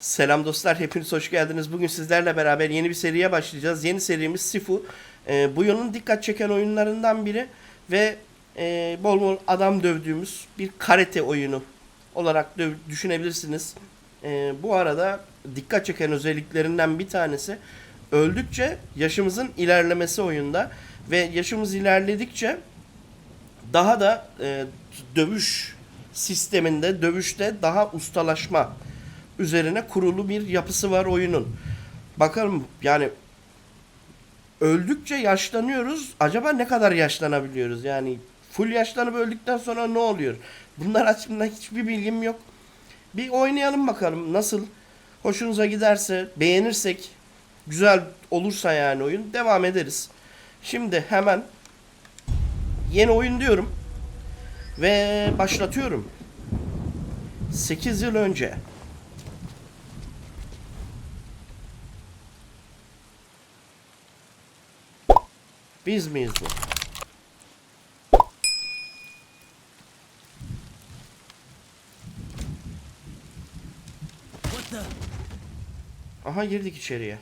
Selam dostlar, hepiniz hoş geldiniz. Bugün sizlerle beraber yeni bir seriye başlayacağız. Yeni serimiz Sifu. Ee, bu yılın dikkat çeken oyunlarından biri ve e, bol bol adam dövdüğümüz bir karate oyunu olarak döv- düşünebilirsiniz. Ee, bu arada dikkat çeken özelliklerinden bir tanesi öldükçe yaşımızın ilerlemesi oyunda ve yaşımız ilerledikçe daha da e, dövüş sisteminde, dövüşte daha ustalaşma üzerine kurulu bir yapısı var oyunun. Bakalım yani öldükçe yaşlanıyoruz. Acaba ne kadar yaşlanabiliyoruz? Yani full yaşlanıp öldükten sonra ne oluyor? Bunlar hakkında hiçbir bilgim yok. Bir oynayalım bakalım nasıl hoşunuza giderse, beğenirsek, güzel olursa yani oyun devam ederiz. Şimdi hemen yeni oyun diyorum ve başlatıyorum. 8 yıl önce Biz miyiz bu? Aha girdik içeriye.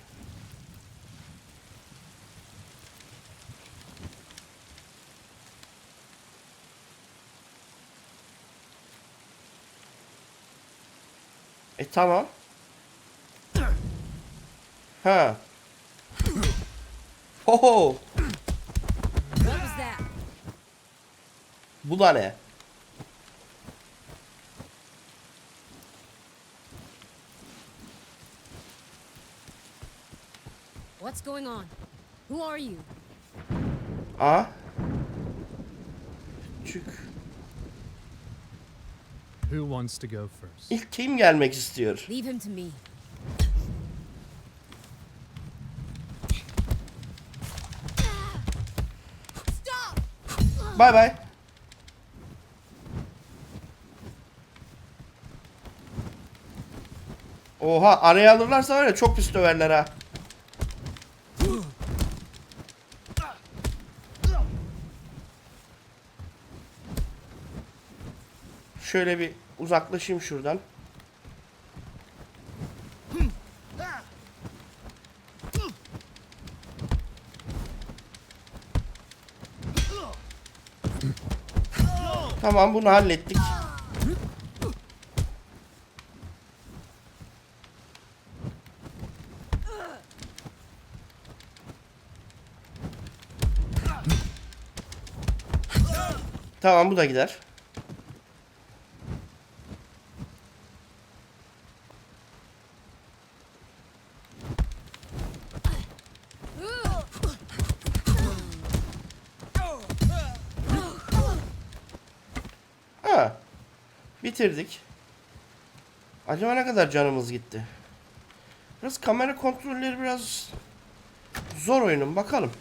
E tamam. Ha. Ho ho. Bu da ne? What's going on? Who are you? A. Çık. Who wants to go first? İlk kim gelmek istiyor? Leave him to me. Stop! Bay Oha araya alırlarsa var çok pis döverler ha. Şöyle bir uzaklaşayım şuradan. Tamam bunu hallettik. Tamam bu da gider. Ha. Bitirdik. Acaba ne kadar canımız gitti? Biraz kamera kontrolleri biraz zor oyunun bakalım.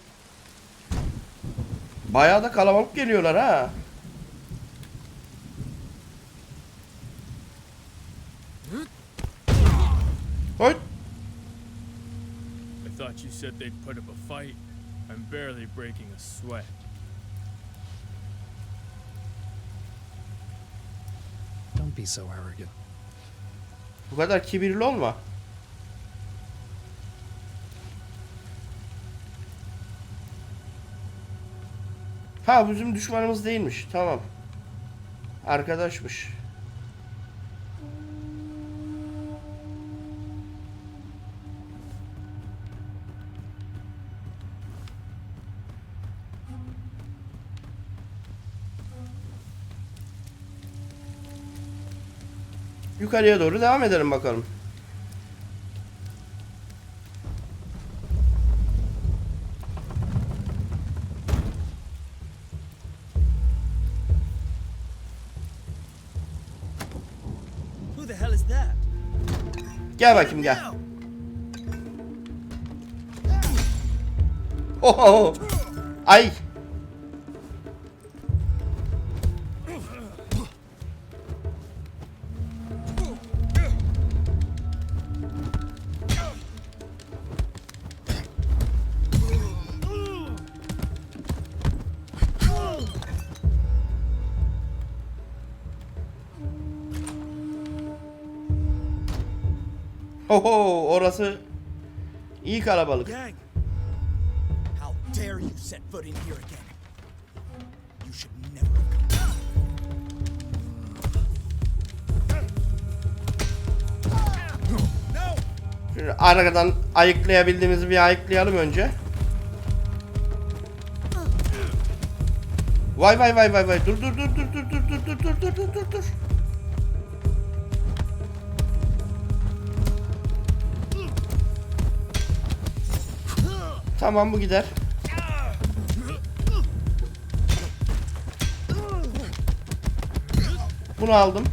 Bayağı da kalabalık geliyorlar ha. I thought you said they'd put up a fight. I'm barely breaking a sweat. Don't be so arrogant. Bu kadar kibirli olma. Ha bizim düşmanımız değilmiş. Tamam. Arkadaşmış. Yukarıya doğru devam edelim bakalım. Who the hell is that? Gel bakayım gel. Oho. Ay. Oho orası iyi kalabalık. Gang! How dare you set foot in here again? You should never! Şöyle arkadan ayıklayabildiğimizi bir ayıklayalım önce. Vay vay vay vay vay dur dur dur dur dur dur dur dur dur dur dur Tamam bu gider. Bunu aldım.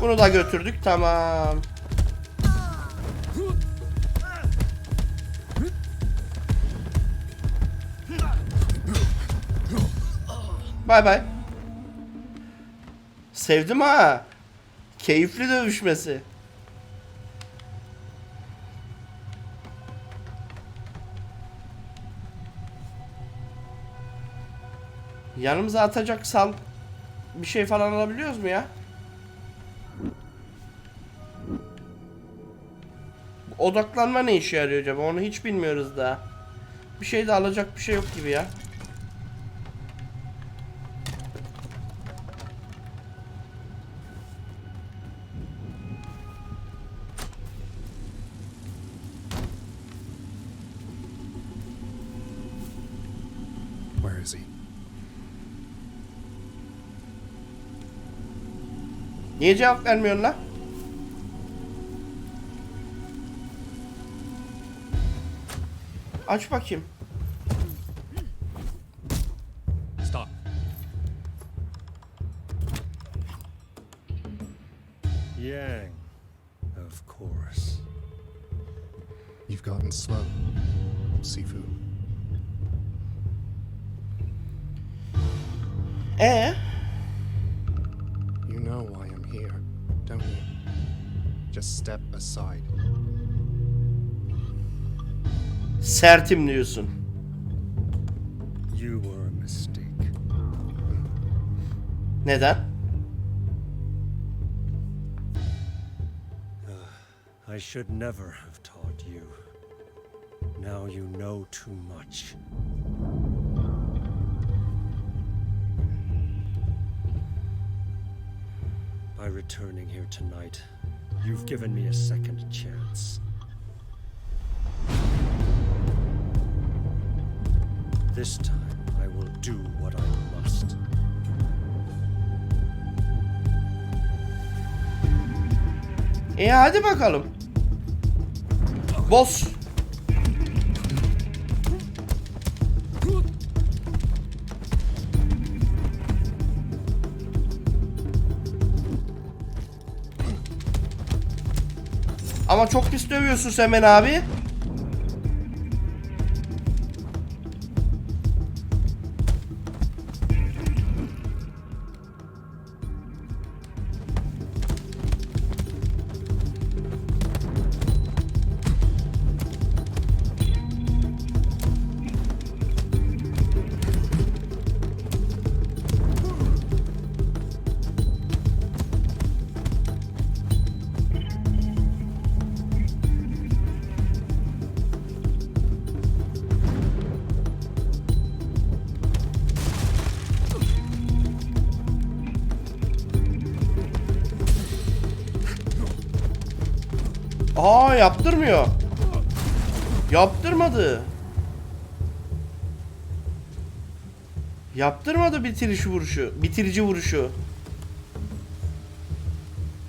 Bunu da götürdük. Tamam. Bay bay. Sevdim ha. Keyifli dövüşmesi. Yanımıza atacak sal bir şey falan alabiliyoruz mu ya? Odaklanma ne işe yarıyor acaba? Onu hiç bilmiyoruz daha. Bir şey de alacak bir şey yok gibi ya. Niye cevap vermiyorsun lan? Aç bakayım. Stop. Yang, of course. You've gotten slow, Sifu. E Just step aside. sertim diyorsun. You were a mistake. Neden? Uh, I should never have taught you. Now you know too much. By returning here tonight, you've given me a second chance. This time, I will do what I must. E hadi bakalım. Boss. Ama çok pis dövüyorsun Semen abi. Yaptırmıyor. Yaptırmadı. Yaptırmadı bitiriş vuruşu. Bitirici vuruşu.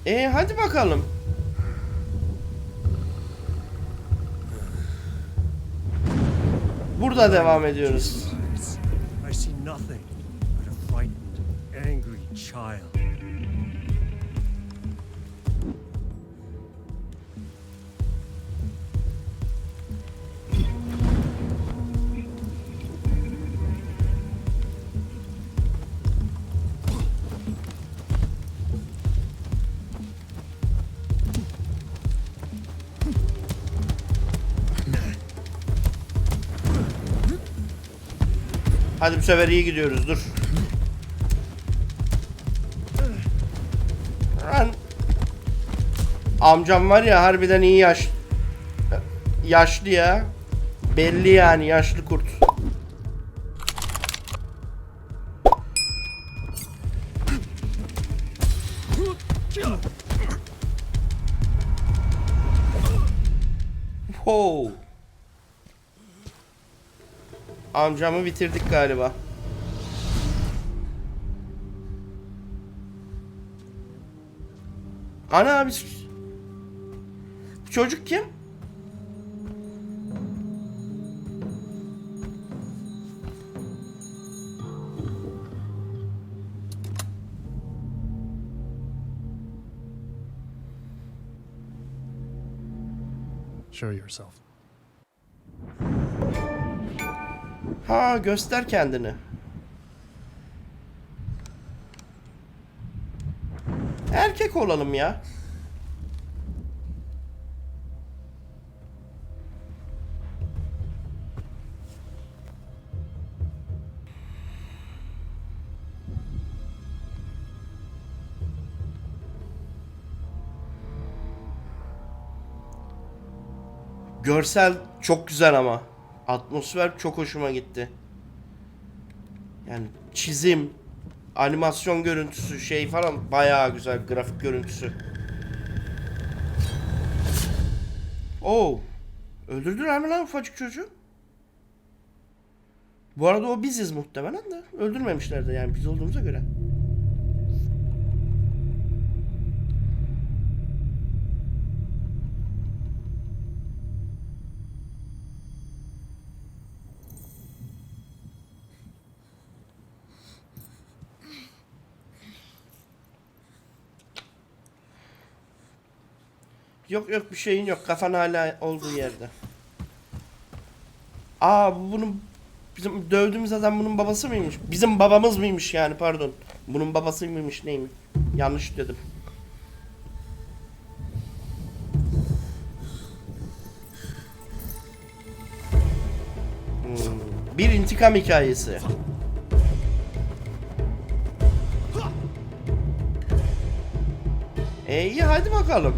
E hadi bakalım. Burada devam ediyoruz. I see nothing but a frightened, angry child. Hadi bu sefer iyi gidiyoruz dur. Run. Amcam var ya harbiden iyi yaş yaşlı ya. Belli yani yaşlı kurt. Amcamı bitirdik galiba. Ana biz... Bu Çocuk kim? Show yourself. Ha göster kendini. Erkek olalım ya. Görsel çok güzel ama. Atmosfer çok hoşuma gitti. Yani çizim, animasyon görüntüsü şey falan bayağı güzel grafik görüntüsü. Oo. Öldürdüler mi lan ufacık çocuğu? Bu arada o biziz muhtemelen de. Öldürmemişler de yani biz olduğumuza göre. Yok yok bir şeyin yok. Kafan hala olduğu yerde. Aa bu bunun bizim dövdüğümüz adam bunun babası mıymış? Bizim babamız mıymış yani pardon. Bunun babası mıymış neymiş? Yanlış dedim. Hmm, Bir intikam hikayesi. E iyi hadi bakalım.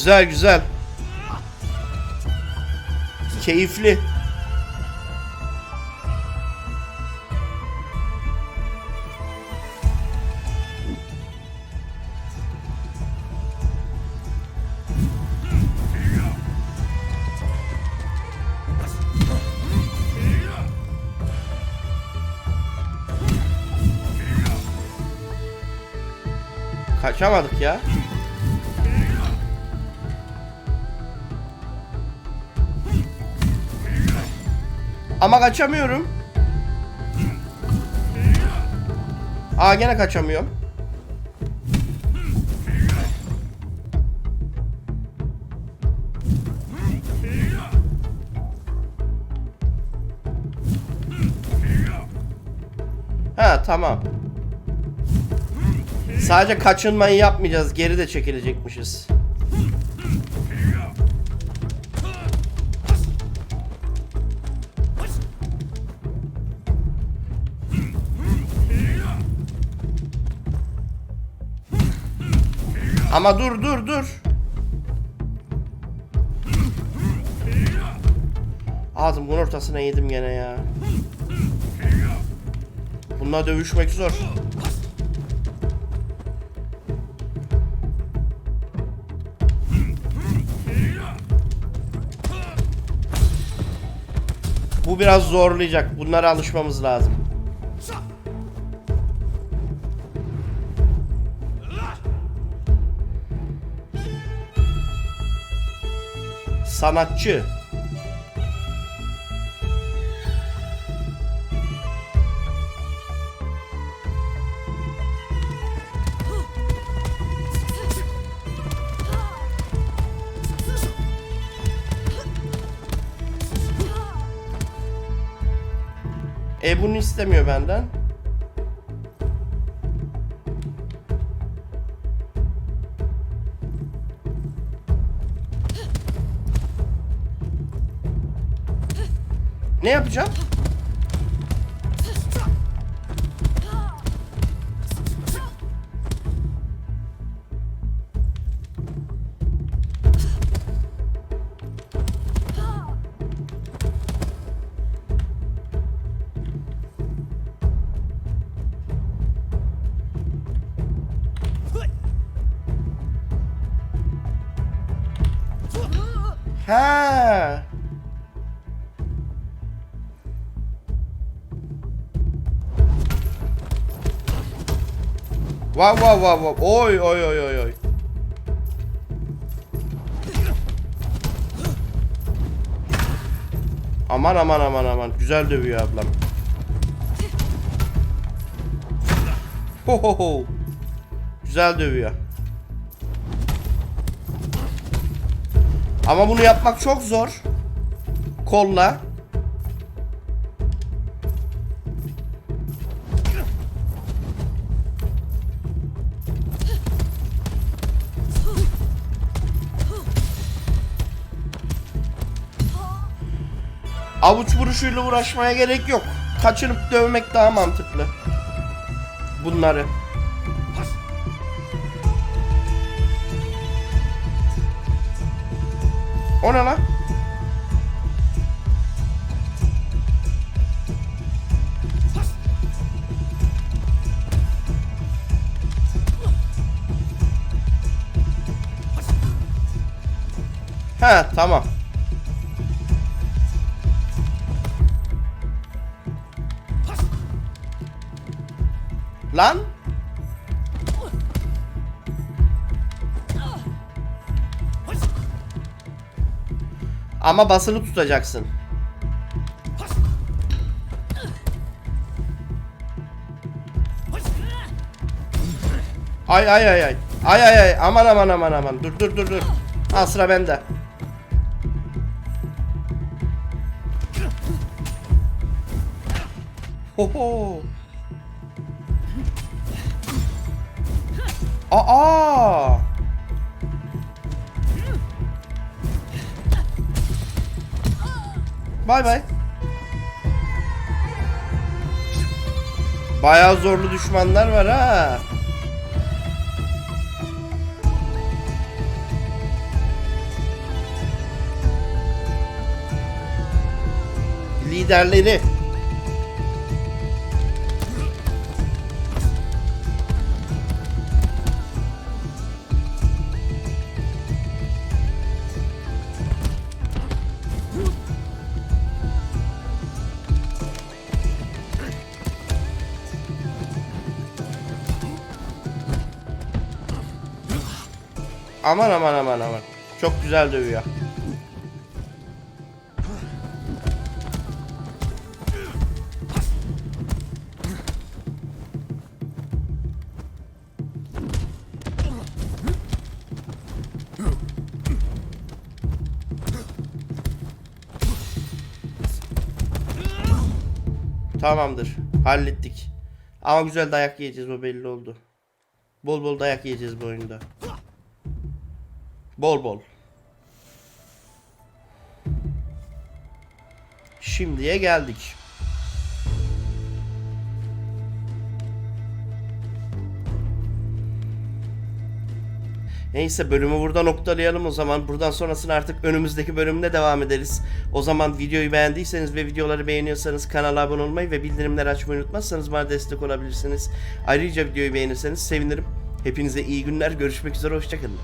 Güzel güzel. Keyifli. Kaçamadık ya. Ama kaçamıyorum. Aa gene kaçamıyorum. Ha tamam. Sadece kaçınmayı yapmayacağız. Geri de çekilecekmişiz. Ama dur dur dur. Ağzımın ortasına yedim gene ya. Bununla dövüşmek zor. Bu biraz zorlayacak. Bunlara alışmamız lazım. Sanatçı. E bunu istemiyor benden. Ne yapacağım? Wow wow wow wow. Oy oy oy oy oy. Aman aman aman aman. Güzel dövüyor ablam. Ho ho ho. Güzel dövüyor. Ama bunu yapmak çok zor. Kolla. Avuç vuruşuyla uğraşmaya gerek yok. Kaçırıp dövmek daha mantıklı. Bunları. O ne lan? He tamam. Lan? Ama basılı tutacaksın. Ay ay ay ay. Ay ay ay. Aman aman aman aman. Dur dur dur dur. Ha sıra bende. Ho ho. Aa! Bay bay. Bayağı zorlu düşmanlar var ha. Liderleri. Aman aman aman aman. Çok güzel dövüyor. Tamamdır. Hallettik. Ama güzel dayak yiyeceğiz o belli oldu. Bol bol dayak yiyeceğiz bu oyunda. Bol bol. Şimdiye geldik. Neyse bölümü burada noktalayalım o zaman. Buradan sonrasını artık önümüzdeki bölümde devam ederiz. O zaman videoyu beğendiyseniz ve videoları beğeniyorsanız kanala abone olmayı ve bildirimleri açmayı unutmazsanız bana destek olabilirsiniz. Ayrıca videoyu beğenirseniz sevinirim. Hepinize iyi günler. Görüşmek üzere. Hoşçakalın.